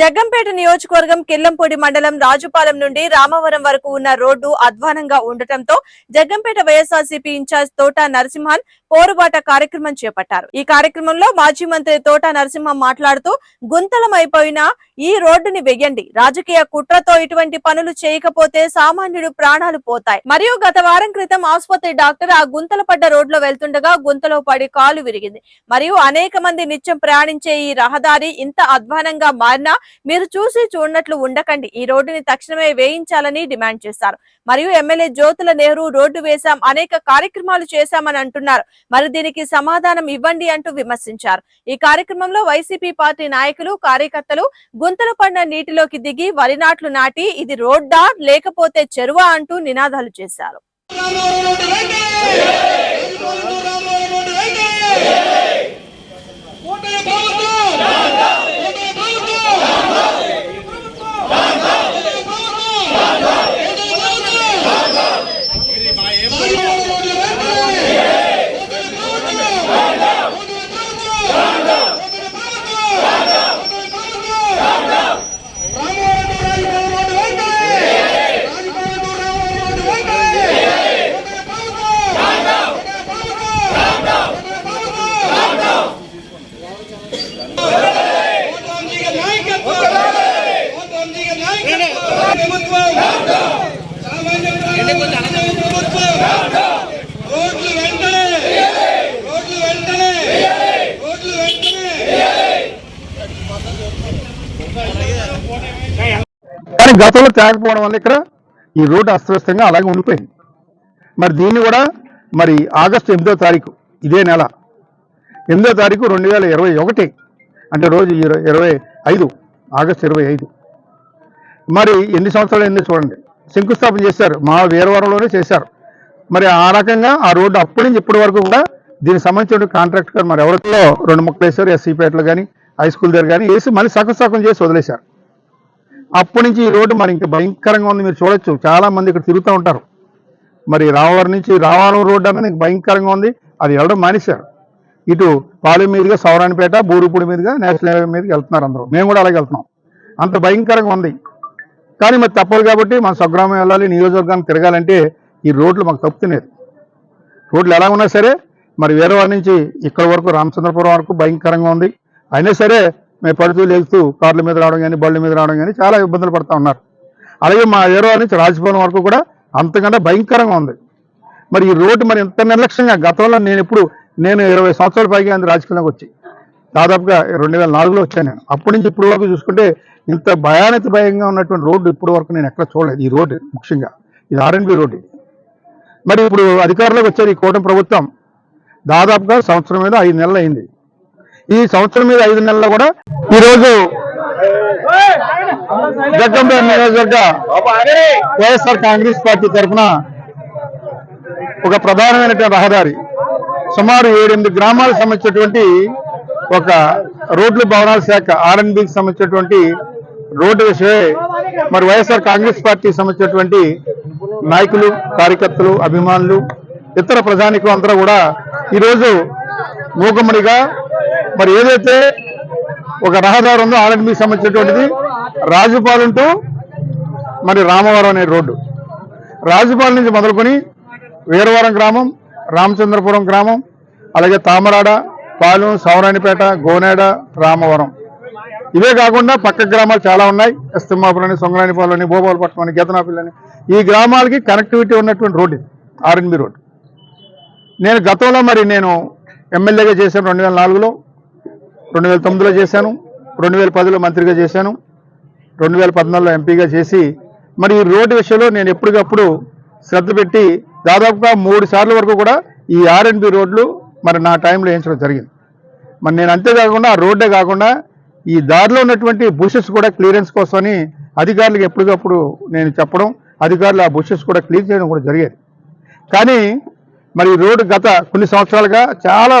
జగ్గంపేట నియోజకవర్గం కిల్లంపూడి మండలం రాజుపాలెం నుండి రామవరం వరకు ఉన్న రోడ్డు అధ్వానంగా ఉండటంతో జగ్గంపేట వైఎస్ఆర్సీపీ ఇన్ఛార్జ్ తోట నరసింహన్ పోరుబాట కార్యక్రమం చేపట్టారు. ఈ కార్యక్రమంలో మాజీ మంత్రి తోట నరసింహం మాట్లాడుతూ గుంతలమైపోయిన ఈ రోడ్డుని వెయ్యండి. రాజకీయ కుట్రతో ఇటువంటి పనులు చేయకపోతే సామాన్యుడు ప్రాణాలు పోతాయి. మరియు గత వారం క్రితం ఆసుపత్రి డాక్టర్ ఆ గుంతలు పడ్డ రోడ్లో వెళ్తుండగా గుంతలో పడి కాలు విరిగింది. మరియు అనేక మంది నిత్యం ప్రయాణించే ఈ రహదారి ఇంత అధ్వానంగా మారినా మీరు చూసి చూడనట్లు ఉండకండి. ఈ రోడ్డుని తక్షణమే వేయించాలని డిమాండ్ చేశారు. మరియు ఎమ్మెల్యే జ్యోతుల నెహ్రూ రోడ్డు వేశాం అనేక కార్యక్రమాలు చేశామని అంటున్నారు. మరి దీనికి సమాధానం ఇవ్వండి అంటూ విమర్శించారు. ఈ కార్యక్రమంలో వైసీపీ పార్టీ నాయకులు కార్యకర్తలు గుంతలు పడిన నీటిలోకి దిగి వరి నాట్లు నాటి ఇది రోడ్డా లేకపోతే చెరువా అంటూ నినాదాలు చేశారు. కానీ గతంలో తేకపోవడం వల్ల ఇక్కడ ఈ రోడ్డు అస్తవ్యస్తంగా అలాగే ఉండిపోయింది. మరి దీన్ని కూడా మరి ఆగస్టు ఎనిమిదో తారీఖు ఇదే నెల. ఎనిమిదో తారీఖు రెండు వేల ఇరవై ఒకటి అంటే రోజు ఇరవై ఇరవై ఐదు ఆగస్టు ఇరవై ఐదు. మరి ఎన్ని సంవత్సరాలు ఎన్ని చూడండి. శంకుస్థాపన చేశారు. మా వీరవరంలోనే చేశారు. మరి ఆ రకంగా ఆ రోడ్డు అప్పటి నుంచి ఇప్పటి వరకు కూడా దీనికి సంబంధించిన కాంట్రాక్ట్ గారు మరి ఎవరిలో రెండు ముక్కలు వేశారు ఎస్సీపేటలో కానీ హై స్కూల్ దగ్గర కానీ వేసి మళ్ళీ సగం సగం చేసి వదిలేశారు. అప్పటి నుంచి ఈ రోడ్డు మరి ఇంకా భయంకరంగా ఉంది. మీరు చూడొచ్చు. చాలా మంది ఇక్కడ తిరుగుతూ ఉంటారు. మరి రామవరం నుంచి రావాలం రోడ్డు అనేది భయంకరంగా ఉంది. అది వెళ్ళడం మానేశారు. ఇటు పాలెం మీదుగా సౌరాణిపేట బూరుపూడి మీదుగా నేషనల్ హైవే మీదకి వెళ్తున్నారు అందరూ. మేము కూడా అలాగే వెళ్తున్నాం. అంత భయంకరంగా ఉంది. కానీ మరి తప్పదు కాబట్టి మన స్వగ్రామం వెళ్ళాలి నియోజకవర్గానికి తిరగాలంటే ఈ రోడ్లు మాకు తప్పుతున్నాయి. రోడ్లు ఎలా ఉన్నా సరే మరి వేరేవాడి నుంచి ఇక్కడ వరకు రామచంద్రపురం వరకు భయంకరంగా ఉంది. అయినా సరే మేము పడుతూ లేస్తూ కార్ల మీద రావడం కానీ బళ్ళ మీద రావడం కానీ చాలా ఇబ్బందులు పడుతూ ఉన్నారు. అలాగే మా ఏరో నుంచి రాజభవన్ వరకు కూడా అంతకంటే భయంకరంగా ఉంది. మరి ఈ రోడ్డు మరి ఇంత నిర్లక్ష్యంగా గతంలో నేను ఎప్పుడు నేను ఇరవై సంవత్సరాల పైగా అంది రాజకీయంలోకి వచ్చి. దాదాపుగా రెండు వేల నాలుగులో వచ్చాను నేను. అప్పటి నుంచి ఇప్పటి వరకు చూసుకుంటే ఇంత భయానక భయంగా ఉన్నటువంటి రోడ్డు ఇప్పటి వరకు నేను ఎక్కడ చూడలేదు. ఈ రోడ్డు ముఖ్యంగా. ఇది ఆర్ఎన్బి రోడ్డు మరి ఇప్పుడు అధికారంలోకి వచ్చారు ఈ కూటమి ప్రభుత్వం. దాదాపుగా సంవత్సరం మీద ఐదు నెలలు అయింది. ఈ సంవత్సరం మీద ఐదు నెలల్లో కూడా ఈరోజు జగ్గంపేట నియోజకవర్గ వైఎస్ఆర్ కాంగ్రెస్ పార్టీ తరఫున ఒక ప్రధానమైనటువంటి రహదారి. సుమారు ఏడెనిమిది గ్రామాలకు సంబంధించినటువంటి ఒక రోడ్లు భవనాల శాఖ ఆర్ఎన్బికి సంబంధించినటువంటి రోడ్డు విషయమే మరి వైఎస్ఆర్ కాంగ్రెస్ పార్టీకి సంబంధించినటువంటి నాయకులు కార్యకర్తలు అభిమానులు ఇతర ప్రజానికులు అందరూ కూడా ఈరోజు మూకమ్మడిగా మరి ఏదైతే ఒక రహదారు ఉందో ఆర్ఎన్బికి సంబంధించినటువంటిది రాజుపాలెం టు మరి రామవరం అనే రోడ్డు. రాజుపాలెం నుంచి మొదలుకొని వీరవరం గ్రామం రామచంద్రపురం గ్రామం అలాగే తామరాడ పాలెం సౌరాణిపేట గోనేడ రామవరం. ఇవే కాకుండా పక్క గ్రామాలు చాలా ఉన్నాయి. ఎస్తిమ్మాపురం సొంగరానిపాలెం అని భూపాలపట్నం అని గెతనాపిల్లి ఈ గ్రామాలకి కనెక్టివిటీ ఉన్నటువంటి రోడ్డు ఇది ఆర్ఎన్బి రోడ్. నేను గతంలో మరి నేను ఎమ్మెల్యేగా చేశాను రెండు వేల నాలుగులో రెండు వేల తొమ్మిదిలో చేశాను రెండు వేల పదిలో మంత్రిగా చేశాను రెండు వేల పద్నాలుగులో ఎంపీగా చేసి మరి ఈ రోడ్డు విషయంలో నేను ఎప్పటికప్పుడు శ్రద్ధ పెట్టి దాదాపుగా మూడు సార్ల వరకు కూడా ఈ ఆర్ఎన్బి రోడ్లు మరి నా టైంలో వేయించడం జరిగింది? మరి నేను అంతేకాకుండా ఆ రోడ్డే కాకుండా ఈ దారిలో ఉన్నటువంటి బుషెస్ కూడా క్లియరెన్స్ కోసమని అధికారులకు ఎప్పటికప్పుడు నేను చెప్పడం అధికారులు ఆ బుషెస్ కూడా క్లియర్ చేయడం కూడా జరిగేది. కానీ మరి ఈ రోడ్డు గత కొన్ని సంవత్సరాలుగా చాలా